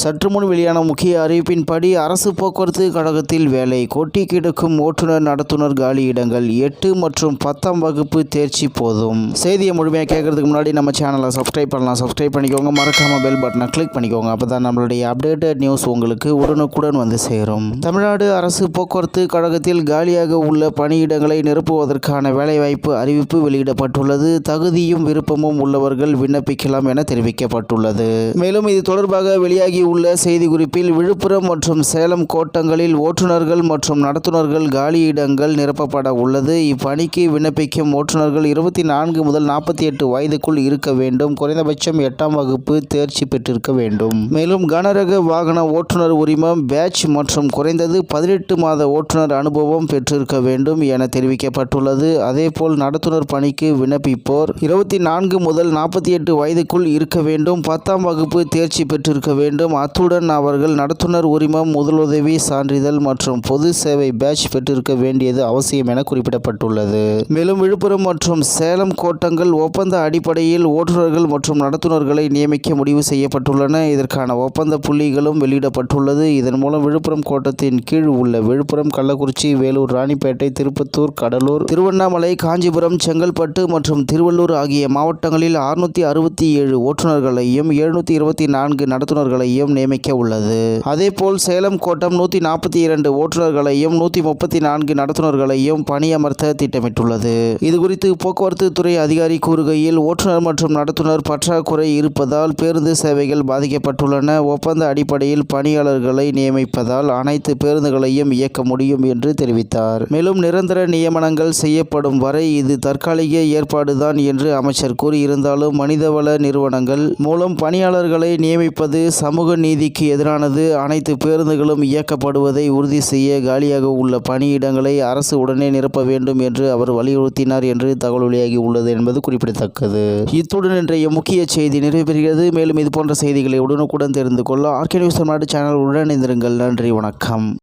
சற்று முன் வெளியான முக்கிய அறிவிப்பின்படி அரசு போக்குவரத்து கழகத்தில் வேலை கொட்டி கிடக்கும் ஓட்டுநர் நடத்துனர் காலி இடங்கள் எட்டு மற்றும் பத்தாம் வகுப்பு தேர்ச்சி போதும். செய்தியை முழுமையாக கேட்கறதுக்கு முன்னாடி நம்ம சேனலை சப்ஸ்கிரைப் பண்ணலாம். சப்ஸ்கிரைப் பண்ணிக்கோங்க. மறக்காம பெல் பட்டனை கிளிக் பண்ணிக்கோங்க. அப்போ தான் நம்மளுடைய அப்டேட்டட் நியூஸ் உங்களுக்கு உடனுக்குடன் வந்து சேரும். தமிழ்நாடு அரசு போக்குவரத்து கழகத்தில் காலியாக உள்ள பணியிடங்களை நிரப்புவதற்கான வேலைவாய்ப்பு அறிவிப்பு வெளியிடப்பட்டுள்ளது. தகுதியும் விருப்பமும் உள்ளவர்கள் விண்ணப்பிக்கலாம் என தெரிவிக்கப்பட்டுள்ளது. மேலும் இது தொடர்பாக வெளியாகி உள்ள செய்திக்குறிப்பில் விழுப்புரம் மற்றும் சேலம் கோட்டங்களில் ஓட்டுநர்கள் மற்றும் நடத்துனர்கள் காலியிடங்கள் நிரப்பப்பட உள்ளது. இப்பணிக்கு விண்ணப்பிக்கும் ஓட்டுநர்கள் இருபத்தி நான்கு முதல் நாற்பத்தி எட்டு வயதுக்குள் இருக்க வேண்டும். குறைந்தபட்சம் எட்டாம் வகுப்பு தேர்ச்சி பெற்றிருக்க வேண்டும். மேலும் கனரக வாகன ஓட்டுநர் உரிமம் பேட்ச் மற்றும் குறைந்தது பதினெட்டு மாத ஓட்டுநர் அனுபவம் பெற்றிருக்க வேண்டும் என தெரிவிக்கப்பட்டுள்ளது. அதேபோல் நடத்துனர் பணிக்கு விண்ணப்பிப்போர் இருபத்தி நான்கு முதல் நாற்பத்தி எட்டு வயதுக்குள் இருக்க வேண்டும். பத்தாம் வகுப்பு தேர்ச்சி பெற்றிருக்க வேண்டும். அத்துடன் அவர்கள் நடத்துனர் உரிமம் முதலுதவி சான்றிதழ் மற்றும் பொது சேவை பேட்ச் பெற்றிருக்க வேண்டியது அவசியம் என குறிப்பிடப்பட்டுள்ளது. மேலும் விழுப்புரம் மற்றும் சேலம் கோட்டங்கள் ஒப்பந்த அடிப்படையில் ஓட்டுநர்கள் மற்றும் நடத்துனர்களை நியமிக்க முடிவு செய்யப்பட்டுள்ளன. இதற்கான ஒப்பந்த புள்ளிகளும் வெளியிடப்பட்டுள்ளது. இதன் மூலம் விழுப்புரம் கோட்டத்தின் கீழ் உள்ள விழுப்புரம் கள்ளக்குறிச்சி வேலூர் ராணிப்பேட்டை திருப்பத்தூர் கடலூர் திருவண்ணாமலை காஞ்சிபுரம் செங்கல்பட்டு மற்றும் திருவள்ளூர் ஆகிய மாவட்டங்களில் அறுநூத்தி அறுபத்தி ஏழு ஓட்டுநர்களையும் எழுநூற்றி இருபத்தி நான்கு நடத்துனர்களையும் நியமிக்க உள்ளது. அதேபோல் சேலம் கோட்டம் நூற்றி நாற்பத்தி இரண்டு ஓட்டுநர்களையும் நூற்றி முப்பத்தி நான்கு நடத்துனர்களையும் பணியமர்த்த திட்டமிட்டுள்ளது. இதுகுறித்து போக்குவரத்து துறை அதிகாரி கூறுகையில் ஓட்டுநர் மற்றும் நடத்துனர் பற்றாக்குறை இருப்பதால் பேருந்து சேவைகள் பாதிக்கப்பட்டுள்ளன. ஒப்பந்த அடிப்படையில் பணியாளர்களை நியமிப்பதால் அனைத்து பேருந்துகளையும் இயக்க முடியும் என்று தெரிவித்தார். மேலும் நிரந்தர நியமனங்கள் செய்யப்படும் வரை இது தற்காலிக ஏற்பாடுதான் என்று அமைச்சர் கூறியிருந்தாலும் மனிதவள நிறுவனங்கள் மூலம் பணியாளர்களை நியமிப்பது சமூக நீதிக்கு எதிரானது. அனைத்து பேருந்துகளும் இயக்கப்படுவதை உறுதி செய்ய காலியாக உள்ள பணியிடங்களை அரசு உடனே நிரப்ப வேண்டும் என்று அவர் வலியுறுத்தினார் என்று தகவல் வெளியாகி உள்ளது என்பது குறிப்பிடத்தக்கது. இத்துடன் இன்றைய முக்கிய செய்தி நிறைவேறுகிறது மேலும் இது போன்ற செய்திகளை உடனுக்குடன் தெரிந்து கொள்ள ஆர்கே நியூஸ் தமிழ்நாடு சேனல் உடனிருந்திருங்கள் நன்றி வணக்கம்.